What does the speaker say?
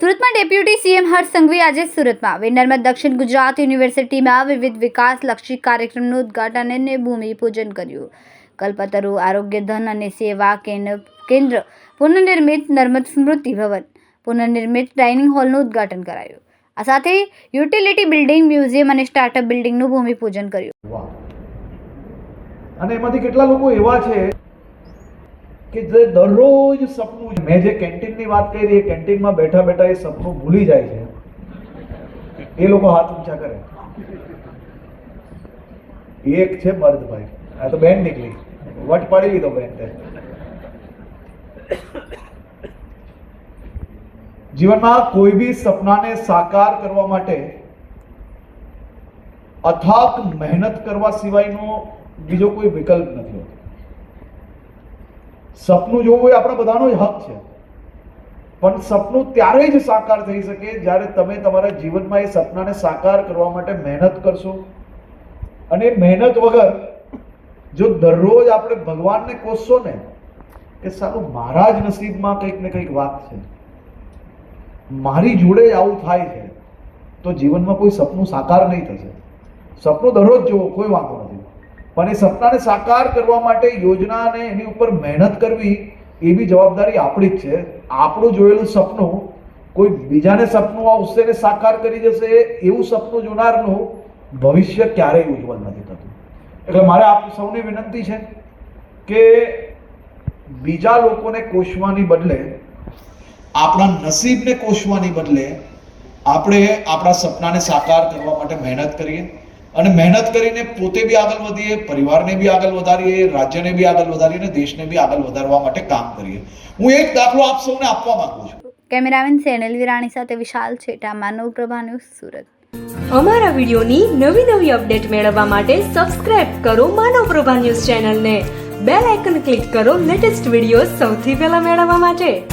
સુરતમાં deputy CM Harsh Sanghavi આજે સુરતમાં. વિનરમાં દક્ષિણ ગુજરાત યુનિવર્સિટીમાં વિવિધ વિકાસલક્ષી કાર્યક્રમનું ઉદ્ઘાટન અને ભૂમિપૂજન કર્યું. કલ્પતરુ આરોગ્ય ધન અને સેવા કેન્દ્ર પુનઃનિર્મિત નર્મદ સ્મૃતિ ભવન પુનઃનિર્મિત ડાઇનિંગ હોલનું ઉદ્ઘાટન કરાયું. આ સાથે યુટિલિટી બિલ્ડિંગ, મ્યુઝિયમ અને સ્ટાર્ટઅપ બિલ્ડિંગનું ભૂમિપૂજન કર્યું. અને એમાંથી કેટલા લોકો એવા છે કે જે દરરોજ સપનું મેં જે કેન્ટીનની વાત કરી એ કેન્ટીનમાં બેઠા બેઠા એ સપનું ભૂલી જાય છે. એ લોકો હાથ ઊંચા કરે. એક છે મર્દભાઈ. આ તો બેન નીકળી. વટ પાડી લીધો બેન તે. જીવનમાં કોઈ બી સપનાને સાકાર કરવા માટે અથાક મહેનત કરવા સિવાયનો બીજો કોઈ વિકલ્પ નથી હોતો. સપનું જોવું એ આપણા બધાનો જ હક છે. પણ સપનું ત્યારે જ સાકાર થઈ શકે જ્યારે તમે તમારા જીવનમાં એ સપનાને સાકાર કરવા માટે મહેનત કરશો. અને મહેનત વગર જો દરરોજ આપણે ભગવાનને કોસશો ને, કે સારું મારા જ નસીબમાં કંઈક ને કંઈક વાત છે. મારી જોડે આવું થાય છે, તો જીવનમાં કોઈ સપનું સાકાર નહીં થશે. સપનું દરરોજ જોવો, કોઈ વાંધો નથી. પણ એ સપનાને સાકાર કરવા માટે યોજના અને એની ઉપર મહેનત કરવી એ બી જવાબદારી આપણી જ છે. આપણું જોયેલું સપનું કોઈ બીજાને સપનું આવશે ને સાકાર કરી જશે એવું સપનું જોનારનું ભવિષ્ય ક્યારેય ઉજ્જવલ નથી થતું. એટલે મારે આપ સૌને વિનંતી છે કે બીજા લોકોને કોશવાની બદલે, આપણા નસીબને કોશવાની બદલે આપણે આપણા સપનાને સાકાર કરવા માટે મહેનત કરીએ. અને મહેનત કરીને પોતે બી આગળ વધીએ પરિવારને બી આગળ વધારીએ રાજ્યને બી આગળ વધારીએ અને દેશને બી આગળ વધારવા માટે કામ કરીએ. હું એક દાખલો આપ સૌને આપવા માંગુ છું. કેમેરામેન સેનલ વિરાણી સાથે વિશાલ છેટા માનવ પ્રભા ન્યૂઝ સુરત. અમારા વિડીયોની નવી નવી અપડેટ મેળવવા માટે સબસ્ક્રાઇબ કરો માનવ પ્રભા ન્યૂઝ ચેનલને. બેલ આઇકન ક્લિક કરો લેટેસ્ટ વીડિયો સૌથી પહેલા મેળવવા માટે.